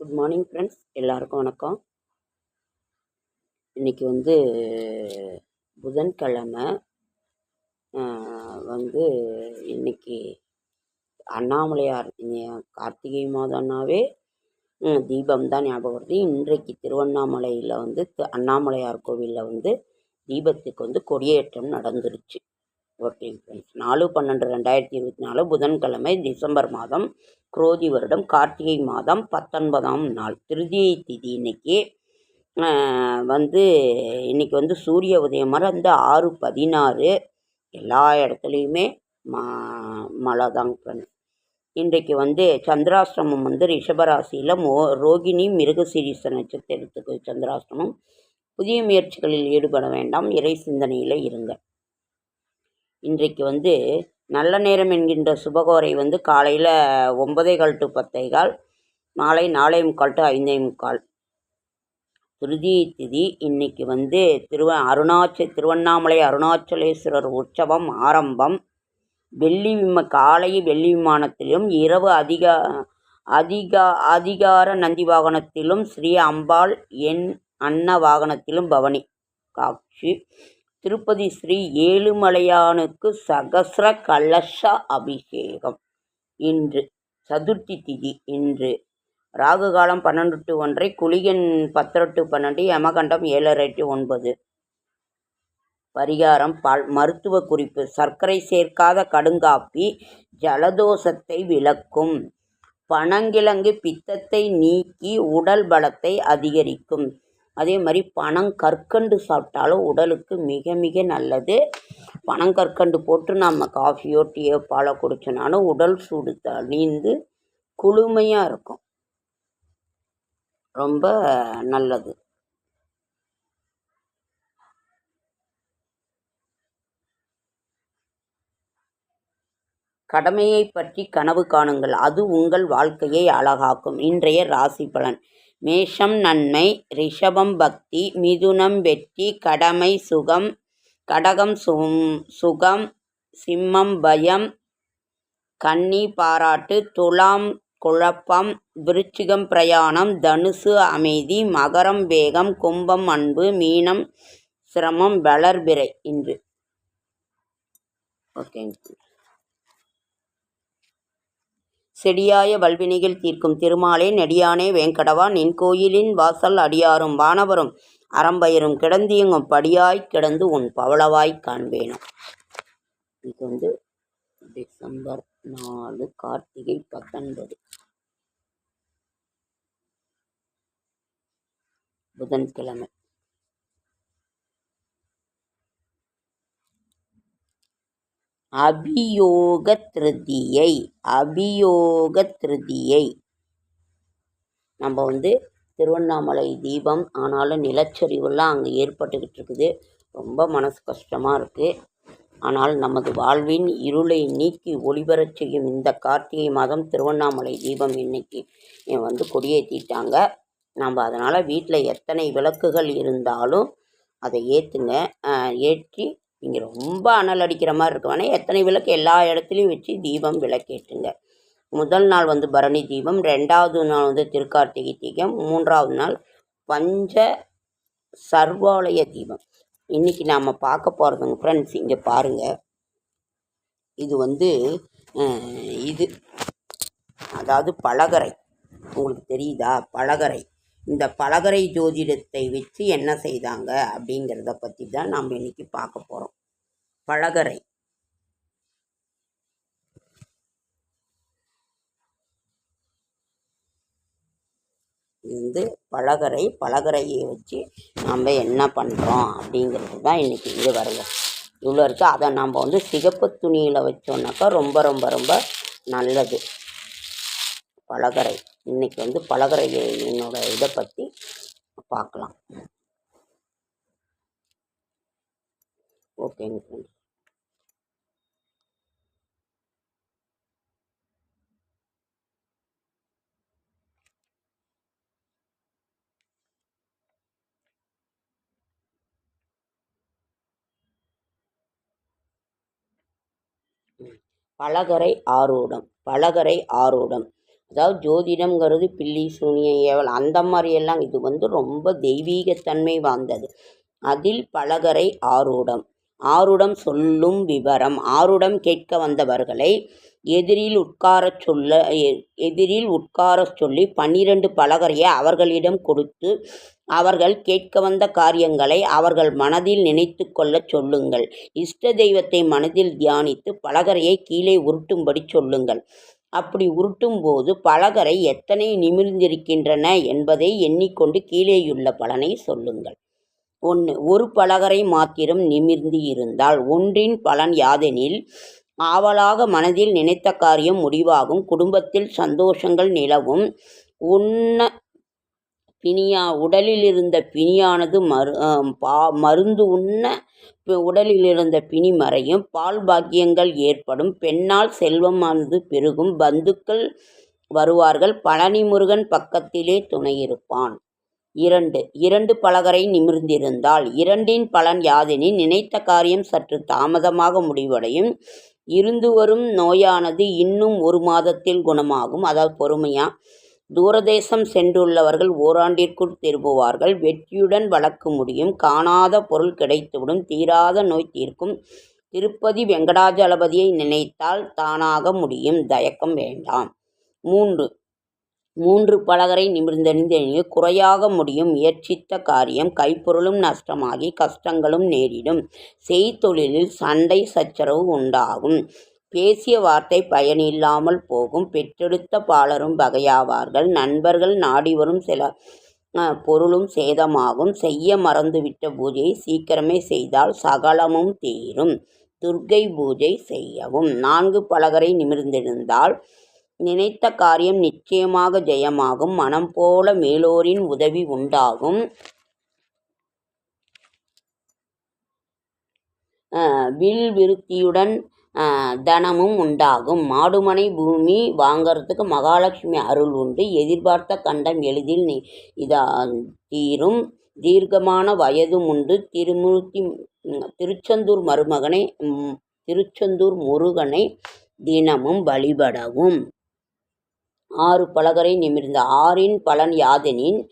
Good morning friends எல்லாருக்கும் வணக்கம். இன்றைக்கி வந்து புதன்கிழமை. வந்து இன்னைக்கு அண்ணாமலையார் கார்த்திகை மாதம்னாவே தீபம் தான் ஞாபகம் வருது. இன்றைக்கு திருவண்ணாமலையில் வந்து அண்ணாமலையார் கோவிலில் வந்து தீபத்துக்கு வந்து கொடியேற்றம் நடந்துருச்சு. ஃபோர்டீன் ஃப்ரெண்ட்ஸ் நாலு பன்னெண்டு ரெண்டாயிரத்தி இருபத்தி நாலு புதன்கிழமை டிசம்பர் மாதம் குரோதி வருடம் கார்த்திகை மாதம் பத்தொன்பதாம் நாள். திருதியை திதி இன்னைக்கு வந்து இன்னைக்கு வந்து சூரிய உதயம் வர வந்து ஆறு பதினாறு. எல்லா இடத்துலையுமே மா மழை தாங்க ஃப்ரெண்ட்ஸ் இன்றைக்கு வந்து சந்திராஷ்டமம் வந்து ரிஷபராசியில் மோ ரோகிணி மிருகசீரிச நட்சத்திரத்துக்கு சந்திராஷ்டிரமம் புதிய முயற்சிகளில் ஈடுபட வேண்டாம். இறை சிந்தனையில் இருங்கள் இன்றைக்கு வந்து நல்ல நேரம் என்கின்ற சுபகோரை வந்து காலையில் ஒன்பதே கால் டு பத்தே கால் மாலை நாலே முக்கால் டு ஐந்தே முக்கால். திருதி திதி இன்னைக்கு வந்து திருவ அருணாச்ச திருவண்ணாமலை அருணாச்சலேஸ்வரர் உற்சவம் ஆரம்பம். வெள்ளி விம காலை வெள்ளி விமானத்திலும் இரவு அதிக அதிகா அதிகார நந்தி வாகனத்திலும் ஸ்ரீ அம்பாள் என் அன்ன வாகனத்திலும் பவனி காட்சி. திருப்பதி ஸ்ரீ ஏழுமலையானுக்கு சகசிர கலச அபிஷேகம். இன்று சதுர்த்தி திதி. இன்று ராகு காலம் பன்னெண்டு டு ஒன்றை குளிகன் பத்தரை டு பன்னெண்டு யமகண்டம் ஏழரை டு ஒன்பது. பரிகாரம் பல் மருத்துவ குறிப்பு. சர்க்கரை சேர்க்காத கடுங்காப்பி ஜலதோஷத்தை விளக்கும். பனங்கிழங்கு பித்தத்தை நீக்கி உடல் பலத்தை அதிகரிக்கும். அதே மாதிரி பனங்கற்கண்டு சாப்பிட்டாலும் உடலுக்கு மிக மிக நல்லது. பனங்கற்கண்டு போட்டு நம்ம காஃபியோ டீயோ பாலோ குடிச்சோனாலும் உடல் சூடு தணிந்து குளுமையாக இருக்கும். ரொம்ப நல்லது. கடமையை பற்றி கனவு காணுங்கள். அது உங்கள் வாழ்க்கையை அழகாக்கும். இன்றைய ராசி பலன். மேஷம் நன்மை ரிஷபம் பக்தி மிதுனம் வெற்றி கடமை சுகம் கடகம் சும் சுகம் சிம்மம் பயம் கன்னி பாராட்டு துலாம் குழப்பம் விருச்சிகம் பிரயாணம் தனுசு அமைதி மகரம் வேகம் கும்பம் அன்பு மீனம் சிரமம் வளர்பிறை இன்று. ஓகேங்க செடியாய வல்வினிகள் தீர்க்கும் திருமாலே நெடியானே வேங்கடவா நின் கோயிலின் வாசல் அடியாரும் வானவரும் அறம்பயரும் கிடந்தியங்கும் படியாய் கிடந்து உன் பவளவாய் காண்பேனும். இது வந்து டிசம்பர் நாலு கார்த்திகை பத்தொன்பது. புதன்கிழமை. அபியோக திருதியை அபியோக திருதியை நம்ம வந்து திருவண்ணாமலை தீபம் ஆனாலும் நிலச்சரிவுலாம் அங்கே ஏற்பட்டுக்கிட்டு இருக்குது. ரொம்ப மனசு கஷ்டமாக இருக்குது ஆனால் நமது வாழ்வின் இருளை நீக்கி ஒளிபரச் செய்யும் இந்த கார்த்திகை மாதம் திருவண்ணாமலை தீபம் இன்னைக்கு வந்து கொடியேற்றிட்டாங்க. நம்ம அதனால் வீட்டில் எத்தனை விளக்குகள் இருந்தாலும் அதை ஏற்றுங்க ஏற்றி இங்கே ரொம்ப அனல் அடிக்கிற மாதிரி இருக்கு வேணால் எத்தனை விளக்கு எல்லா இடத்துலையும் வச்சு தீபம் விளக்கேற்றுங்க. முதல் நாள் வந்து பரணி தீபம் ரெண்டாவது நாள் வந்து திருக்கார்த்திகை தீபம் மூன்றாவது நாள் பஞ்ச சர்வாலய தீபம். இன்னைக்கு நாம் பார்க்க போகிறதுங்க ஃப்ரெண்ட்ஸ் இங்கே பாருங்கள் இது வந்து இது அதாவது பலகரை. உங்களுக்கு தெரியுதா? பலகரை. இந்த பலகரை ஜோதிடத்தை வச்சு என்ன செய்தாங்க? அப்படிங்கிறத பற்றி தான் நாம் இன்னைக்கு பார்க்க போகிறோம் பழகரை. இது வந்து பலகரை பலகரையை வச்சு நம்ம என்ன பண்ணுறோம் அப்படிங்கிறது தான் இன்றைக்கி இது வருங்க இவ்வளோ இருக்குது அதை நம்ம வந்து சிகப்பு துணியில் வச்சோன்னாக்கா ரொம்ப ரொம்ப ரொம்ப நல்லது. பலகரை இன்னைக்கு வந்து பலகரை என்னோட இதை பற்றி பார்க்கலாம். ஓகேங்க பலகரை ஆரூடம் பலகரை ஆரூடம். அதாவது ஜோதிடம்ங்கிறது பில்லி சூனியம் ஏவல் அந்த மாதிரியெல்லாம் இது வந்து ரொம்ப தெய்வீகத்தன்மை வாய்ந்தது. அதில் பலகரை ஆரூடம். ஆருடம் சொல்லும் விவரம் ஆருடம் கேட்க வந்தவர்களை எதிரில் உட்காரச் சொல்ல எதிரில் உட்காரச் சொல்லி பன்னிரண்டு பலகரையை அவர்களிடம் கொடுத்து அவர்கள் கேட்க வந்த காரியங்களை அவர்கள் மனதில் நினைத்து கொள்ளச் சொல்லுங்கள். இஷ்ட தெய்வத்தை மனதில் தியானித்து பலகரையை கீழே உருட்டும்படி சொல்லுங்கள். அப்படி உருட்டும் போது பலகரை எத்தனை நிமிர்ந்திருக்கின்றன என்பதை எண்ணிக்கொண்டு கீழேயுள்ள பலனை சொல்லுங்கள். ஒன்று ஒரு பலகரை மாத்திரம் நிமிர்ந்து இருந்தால் ஒன்றின் பலன் யாதெனில் ஆவலாக மனதில் நினைத்த காரியம் முடிவாகும். குடும்பத்தில் சந்தோஷங்கள் நிலவும். உண்ண பிணியா உடலில் இருந்த பிணியானது மரு பா மருந்து உண்ண உடலில் இருந்த பிணி மறையும். பால் பாக்கியங்கள் ஏற்படும். பெண்ணால் செல்வமானது பெருகும். பந்துக்கள் வருவார்கள். பழனி முருகன் பக்கத்திலே துணையிருப்பான். இரண்டு இரண்டு பலகரை நிமிர்ந்திருந்தால் இரண்டின் பலன் யாதெனின் நினைத்த காரியம் சற்று தாமதமாக முடிவடையும். இருந்து வரும் நோயானது இன்னும் ஒரு மாதத்தில் குணமாகும். அதாவது பொறுமையா? தூரதேசம் சென்றுள்ளவர்கள் ஓராண்டிற்குள் திரும்புவார்கள். வெற்றியுடன் வளர்க்க முடியும். காணாத பொருள் கிடைத்துவிடும். தீராத நோய் தீர்க்கும். திருப்பதி வெங்கடாஜலபதியை நினைத்தால் தானாக முடியும். தயக்கம் வேண்டாம். மூன்று. மூன்று பலகரை நிமிர்ந்தெழுந்தெனிய குறையாக முடியும். முயற்சித்த காரியம் கைப்பொருளும் நஷ்டமாகி கஷ்டங்களும் நேரிடும். செய்தொழிலில் சண்டை சச்சரவு உண்டாகும். பேசிய வார்த்தை பயனில்லாமல் போகும். பெற்றெடுத்த பாலரும் வகையாவார்கள் நண்பர்கள் நாடி வரும் சில பொருளும் சேதமாகும். செய்ய மறந்துவிட்ட பூஜையை சீக்கிரமே செய்தால் சகலமும் தீரும். துர்க்கை பூஜை செய்யவும். நான்கு பலகரை நிமிர்ந்திருந்தால் நினைத்த காரியம் நிச்சயமாக ஜெயமாகும். மனம் போல மேலோரின் உதவி உண்டாகும். வில் விருத்தியுடன் தனமும் உண்டாகும். மாடுமனை பூமி வாங்கிறதுக்கு மகாலட்சுமி அருள் உண்டு. எதிர்பார்த்த கண்டம் எளிதில் நி- இதா தீரும். தீர்க்கமான வயதும் உண்டு. திருமூர்த்தி திருச்செந்தூர் மருமகனை திருச்செந்தூர் முருகனை தினமும் வழிபடவும். ஆறு பலகரை நிமிர்ந்த ஆறின் பலன் யாதெனின்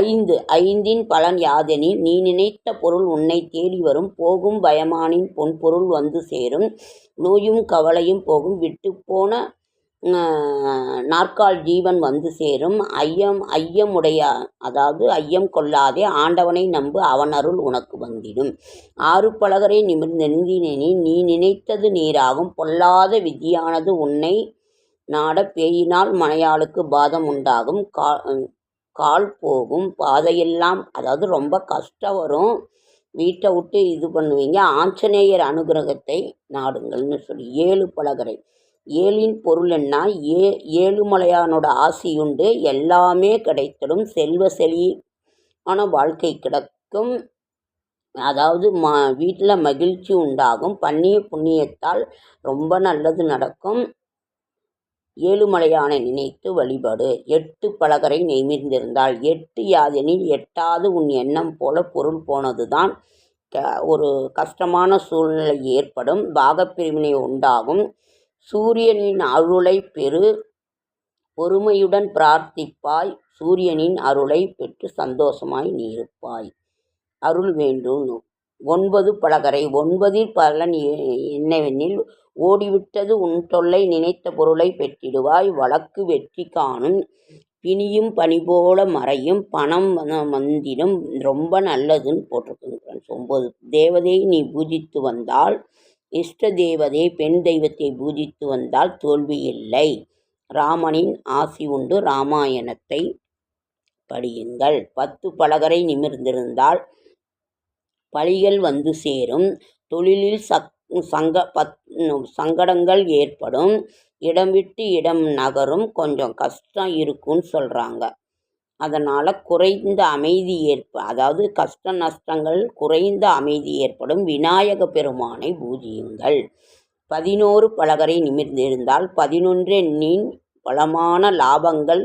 ஐந்து. ஐந்தின் பலன் யாதெனின் நீ நினைத்த பொருள் உன்னை தேடி வரும். போகும் பயமானின் பொன் பொருள் வந்து சேரும். நோயும் கவலையும் போகும். விட்டுப்போன போன நாற்கால் ஜீவன் வந்து சேரும். ஐயம் ஐயமுடைய அதாவது ஐயம் கொள்ளாதே ஆண்டவனை நம்பு அவன் அருள் உனக்கு வந்திடும். ஆறு பலகரை நிமிர்ந்த நிந்தினி நீ நினைத்தது நீராகும். பொல்லாத விதியானது உன்னை நாட பேயினால் மனையாளுக்கு பாதம் உண்டாகும். கா கால் போகும் பாதையெல்லாம் அதாவது ரொம்ப கஷ்டம் வரும். வீட்டை விட்டு இது பண்ணுவீங்க. ஆஞ்சநேயர் அனுகிரகத்தை நாடுங்கள்னு சொல்லி ஏழு பலகரை. ஏழின் பொருள் என்ன? ஏ ஏழுமலையானோட ஆசியுண்டு. எல்லாமே கிடைத்திடும். செல்வ செழியான வாழ்க்கை கிடைக்கும். அதாவது ம வீட்டில் மகிழ்ச்சி உண்டாகும். பண்ணிய புண்ணியத்தால் ரொம்ப நல்லது நடக்கும். ஏழுமலையானை நினைத்து வழிபாடு. எட்டு பலகரை நிமிர்ந்திருந்தால் எட்டு யாதெனில் எட்டாது உன் எண்ணம் போல பொருள் போனதுதான். க- ஒரு கஷ்டமான சூழ்நிலை ஏற்படும். பாகப்பிரிவினை உண்டாகும். சூரியனின் அருளை பெறு. பொறுமையுடன் பிரார்த்திப்பாய். சூரியனின் அருளை பெற்று சந்தோஷமாய் நீ இருப்பாய். அருள் வேண்டும் ஒன்பது பலகரை. ஒன்பதில் பலன் என்னவெனில் ஓடிவிட்டது உன் தொல்லை நினைத்த பொருளை பெற்றிடுவாய். வழக்கு வெற்றி காணும். பிணியும் பனி போல மறையும். பணம் மந்திரம் வந்திடும். ரொம்ப நல்லதுன்னு போட்டிருக்குங்க ஒம்பது. தேவதையை நீ பூஜித்து வந்தால் இஷ்ட தேவதை பெண் தெய்வத்தை பூஜித்து வந்தால் தோல்வி இல்லை. ராமனின் ஆசி உண்டு. ராமாயணத்தை படியுங்கள். பத்து பலகரை நிமிர்ந்திருந்தால் பழிகள் வந்து சேரும். தொழிலில் சக் சங்க பத் சங்கடங்கள் ஏற்படும். இடம் விட்டு இடம் நகரும். கொஞ்சம் கஷ்டம் இருக்குன்னு சொல்கிறாங்க அதனால் குறைந்த அமைதி ஏற்ப அதாவது கஷ்ட நஷ்டங்கள் குறைந்த அமைதி ஏற்படும். விநாயக பெருமானை பூஜியுங்கள். பதினோரு பலகரை நிமிர்ந்திருந்தால் பதினொன்று எண்ணின் வளமான லாபங்கள்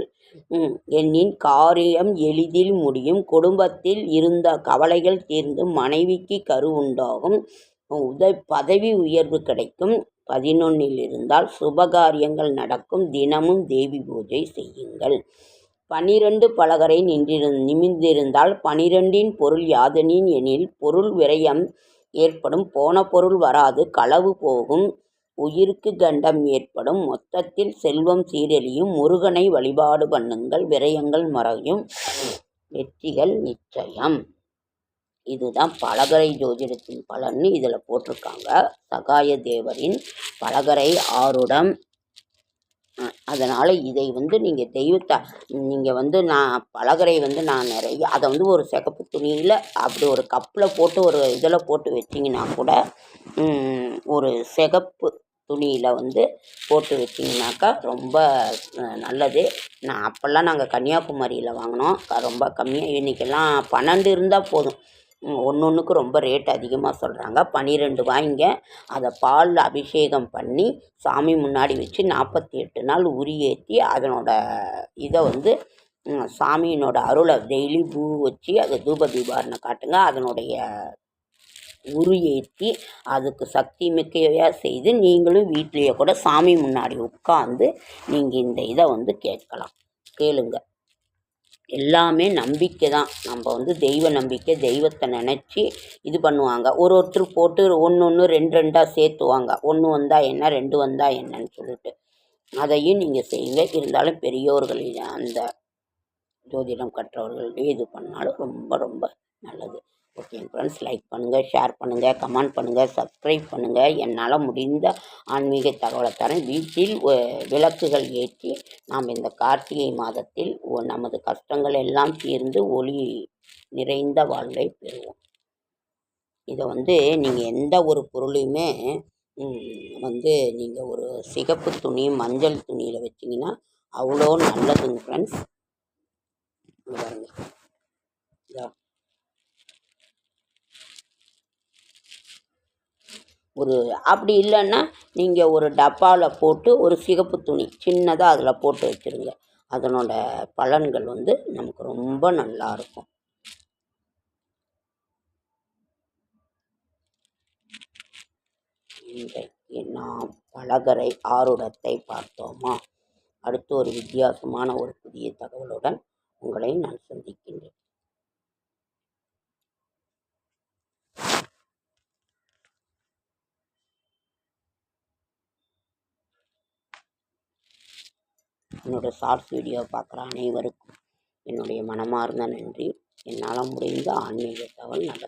எண்ணின் காரியம் எளிதில் முடியும். குடும்பத்தில் இருந்த கவலைகள் தீர்ந்து மனைவிக்கு கரு உண்டாகும். உத பதவி உயர்வு கிடைக்கும். பதினொன்னில் இருந்தால் சுபகாரியங்கள் நடக்கும். தினமும் தேவி பூஜை செய்யுங்கள். பனிரெண்டு பலகரை நின்றிரு நிமிர்ந்திருந்தால் பனிரெண்டின் பொருள் யாதனின் எனில் பொருள் விரயம் ஏற்படும். போன பொருள் வராது களவு போகும். உயிருக்கு கண்டம் ஏற்படும். மொத்தத்தில் செல்வம் சீரழியும். முருகனை வழிபாடு பண்ணுங்கள். விரயங்கள் மறையும். வெற்றிகள் நிச்சயம். இதுதான் பலகரை ஜோதிடத்தின் பலன்னு இதில் போட்டிருக்காங்க. சகாய தேவரின் பலகரை ஆருடம். அதனால் இதை வந்து நீங்கள் தெய்வத்தை நீங்கள் வந்து நான் பலகரை வந்து நான் நிறைய அதை வந்து ஒரு சிகப்பு துணியில் அப்படி ஒரு கப்பில் போட்டு ஒரு இதில் போட்டு வச்சிங்கன்னா கூட ஒரு சிகப்பு துணியில் வந்து போட்டு வச்சிங்கனாக்கா ரொம்ப நல்லது. நான் அப்போல்லாம் நாங்கள் கன்னியாகுமரியில் வாங்கினோம். ரொம்ப கம்மியாக இன்றைக்கெல்லாம் பன்னெண்டு இருந்தால் போதும். ஒன்று ஒன்றுக்கு ரொம்ப ரேட் அதிகமாக சொல்கிறாங்க பன்னிரெண்டு வாங்கிங்க. அதை பாலில் அபிஷேகம் பண்ணி சாமி முன்னாடி வச்சு நாற்பத்தி எட்டு நாள் உரி ஏற்றி அதனோட இதை வந்து சாமியினோட அருளை டெய்லி பூ வச்சு அதை தூப தீபாரணை காட்டுங்க. அதனுடைய உரு ஏற்றி அதுக்கு சக்தி மிக்கையாக செய்து நீங்களும் வீட்டிலேயே கூட சாமி முன்னாடி உட்காந்து நீங்கள் இந்த இதை வந்து கேட்கலாம். கேளுங்கள் எல்லாமே நம்பிக்கை தான். நம்ம வந்து தெய்வ நம்பிக்கை தெய்வத்தை நினச்சி இது பண்ணுவாங்க. ஒரு ஒருத்தர் போட்டு ஒன்று ஒன்று ரெண்டு ரெண்டாக சேர்த்துவாங்க. ஒன்று வந்தால் என்ன ரெண்டு வந்தால் என்னன்னு சொல்லிட்டு. அதையும் நீங்கள் செய்யுங்க. இருந்தாலும் பெரியோர்கள் அந்த ஜோதிடம் கற்றவர்கள் இது பண்ணாலும் ரொம்ப ரொம்ப நல்லது. Okay friends. லைக் பண்ணுங்கள் ஷேர் பண்ணுங்கள் கமெண்ட் பண்ணுங்கள் சப்ஸ்கிரைப் பண்ணுங்கள் என்னால் முடிந்த ஆன்மீக தகவலை தரேன். வீட்டில் விளக்குகள் ஏற்றி நாம் இந்த கார்த்திகை மாதத்தில் நமது கஷ்டங்கள் எல்லாம் தீர்ந்து ஒளி நிறைந்த வாழ்வை பெறுவோம். இதை வந்து நீங்கள் எந்த ஒரு பொருளையுமே வந்து நீங்கள் ஒரு சிகப்பு துணி மஞ்சள் துணியில் வச்சிங்கன்னா அவ்வளோ நல்லதுங்க ஃப்ரெண்ட்ஸ். பாருங்கள் இதா. ஒரு அப்படி இல்லைன்னா நீங்கள் ஒரு டப்பாவில் போட்டு ஒரு சிகப்பு துணி சின்னதாக அதில் போட்டு வச்சுருங்க. அதனோட பலன்கள் வந்து நமக்கு ரொம்ப நல்லா இருக்கும். இன்றைக்கு நாம் பலகரை ஆருடத்தை பார்த்தோமா? அடுத்து ஒரு வித்தியாசமான ஒரு புதிய தகவலுடன் உங்களை நான் என்னோடய ஷார்ட்ஸ் வீடியோ பார்க்குற அனைவருக்கும் என்னுடைய மனமார்ந்த நன்றி. என்னால் முடிந்த ஆன்மீக தகவல் நல்ல